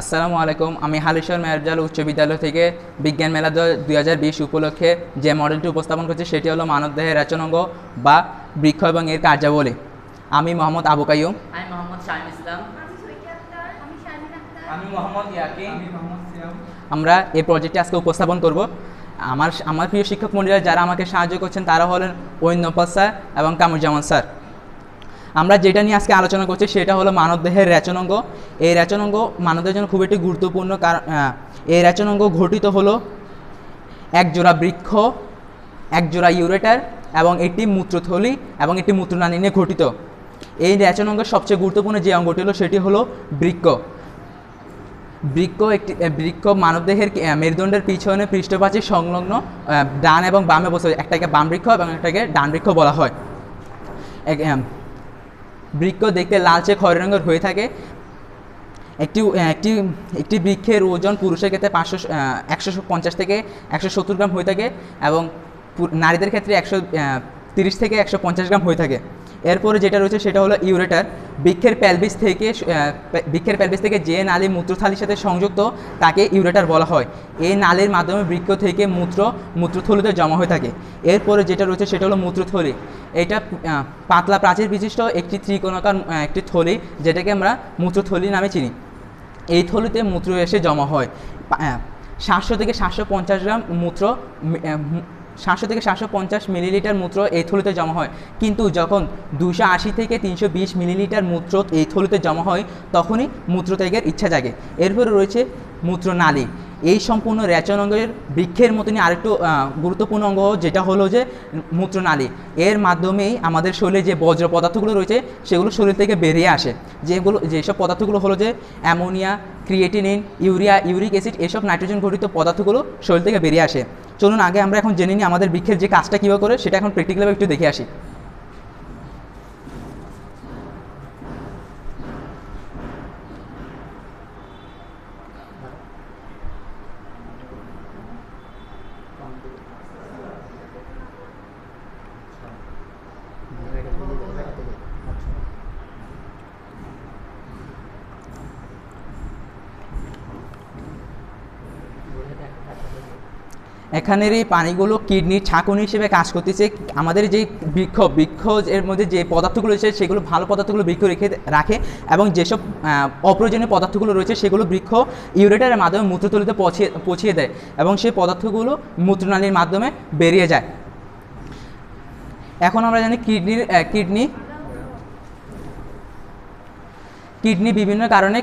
আসসালামু আলাইকুম আমি হালিশ্বর মেহরজাল উচ্চ বিদ্যালয় থেকে বিজ্ঞান মেলা দুই হাজার বিশ উপলক্ষে যে মডেলটি উপস্থাপন করছি সেটি হলো মানবদেহের রেচনাঙ্গ বা বৃক্ষ এবং এর কার্যাবলী। আমি মোহাম্মদ আবু কাইয়ুম। আমি মোহাম্মদ শাহিন ইসলাম। আমি সৈকি আক্তার আমি শারমিন আক্তার আমি মোহাম্মদ ইয়াকিন আমরা এই প্রজেক্টটি আজকে উপস্থাপন করব। আমার আমার প্রিয় শিক্ষক মন্ডলীরা যারা আমাকে সাহায্য করছেন তারা হলেন ঐন্যপদ স্যার এবং কামরুজ্জামান স্যার। আমরা যেটা নিয়ে আজকে আলোচনা করছি সেটা হলো মানবদেহের রেচনাঙ্গ। এই রেচনাঙ্গ মানবদের জন্য খুব একটি গুরুত্বপূর্ণ কারণ এই রেচনাঙ্গ ঘটিত হলো এক জোড়া বৃক্ষ এক জোড়া ইউরেটার এবং একটি মূত্রথলি এবং একটি মূত্রনালী নিয়ে গঠিত। এই রেচনাঙ্গের সবচেয়ে গুরুত্বপূর্ণ যে অঙ্গটি হলো সেটি হলো বৃক্ষ। বৃক্ষ একটি বৃক্ষ মানবদেহের মেরুদণ্ডের পিছনে পৃষ্ঠপ্রাচীর সংলগ্ন ডান এবং বামে বসে একটাকে বাম বৃক্ষ এবং একটাকে ডান বৃক্ষ বলা হয়। বৃক্ষ দেখতে লালচে খয়েরি রঙের হয়ে থাকে। একটি একটি একটি বৃক্ষের ওজন পুরুষের ক্ষেত্রে পাঁচশো একশো পঞ্চাশ থেকে একশো সত্তর গ্রাম হয়ে থাকে এবং নারীদের ক্ষেত্রে একশো তিরিশ থেকে একশো পঞ্চাশ গ্রাম হয়ে থাকে। এরপরে যেটা রয়েছে সেটা হলো ইউরেটার। বৃক্ষের প্যালভিস থেকে বৃক্ষের প্যালভিস থেকে যে নালী মূত্রথালির সাথে সংযুক্ত, তাকে ইউরেটার বলা হয়। এই নালীর মাধ্যমে বৃক্ষ থেকে মূত্র, মূত্রথলিতে জমা হয়ে থাকে। এরপরে যেটা রয়েছে সেটা হলো মূত্রথলি। এটা পাতলা প্রাচীর বিশিষ্ট একটি ত্রিকোণাকার একটি থলি, যেটাকে আমরা মূত্রথলি নামে চিনি। এই থলিতে মূত্র এসে জমা হয়। সাতশো থেকে সাতশো পঞ্চাশ গ্রাম মূত্র সাতশো থেকে সাতশো পঞ্চাশ মিলিলিটার মূত্র এই থলিতে জমা হয়। কিন্তু যখন দুশো আশি থেকে তিনশো বিশ মিলিলিটার মূত্র এই থলিতে জমা হয়, তখনই মূত্রত্যাগের ইচ্ছা জাগে। এরপরে রয়েছে মূত্রনালী এই সম্পূর্ণ রেচন অঙ্গের বৃক্ষের মতনই আরেকটু গুরুত্বপূর্ণ অঙ্গ যেটা হলো যে মূত্রনালী এর মাধ্যমেই আমাদের শরীরে যে বজ্র পদার্থগুলো রয়েছে, সেগুলো শরীর থেকে বেরিয়ে আসে। যেগুলো, যেসব পদার্থগুলো হলো যে ammonia, creatinine, urea, uric acid, এসব নাইট্রোজেন ঘটিত পদার্থগুলো শরীর থেকে বেরিয়ে আসে। চলুন আগে আমরা এখন জেনে নিই আমাদের বৃক্ষের যে কাজটা কীভাবে করে, সেটা এখন প্র্যাকটিক্যালভাবে একটু দেখে আসি। এখানের এই পানিগুলো কিডনির ছাঁকুনি হিসেবে কাজ করতেছে। আমাদের যে বৃক্ষ বৃক্ষ এর মধ্যে যে পদার্থগুলো রয়েছে, সেগুলো ভালো পদার্থগুলো বৃক্ষ রেখে রাখে এবং যেসব অপ্রয়োজনীয় পদার্থগুলো রয়েছে, সেগুলো বৃক্ষ ইউরেটারের মাধ্যমে মূত্রতলিতে পৌঁছিয়ে পৌঁছিয়ে দেয় এবং সেই পদার্থগুলো মূত্রনালীর মাধ্যমে বেরিয়ে যায়। এখন আমরা জানি কিডনির কিডনি কিডনি বিভিন্ন কারণে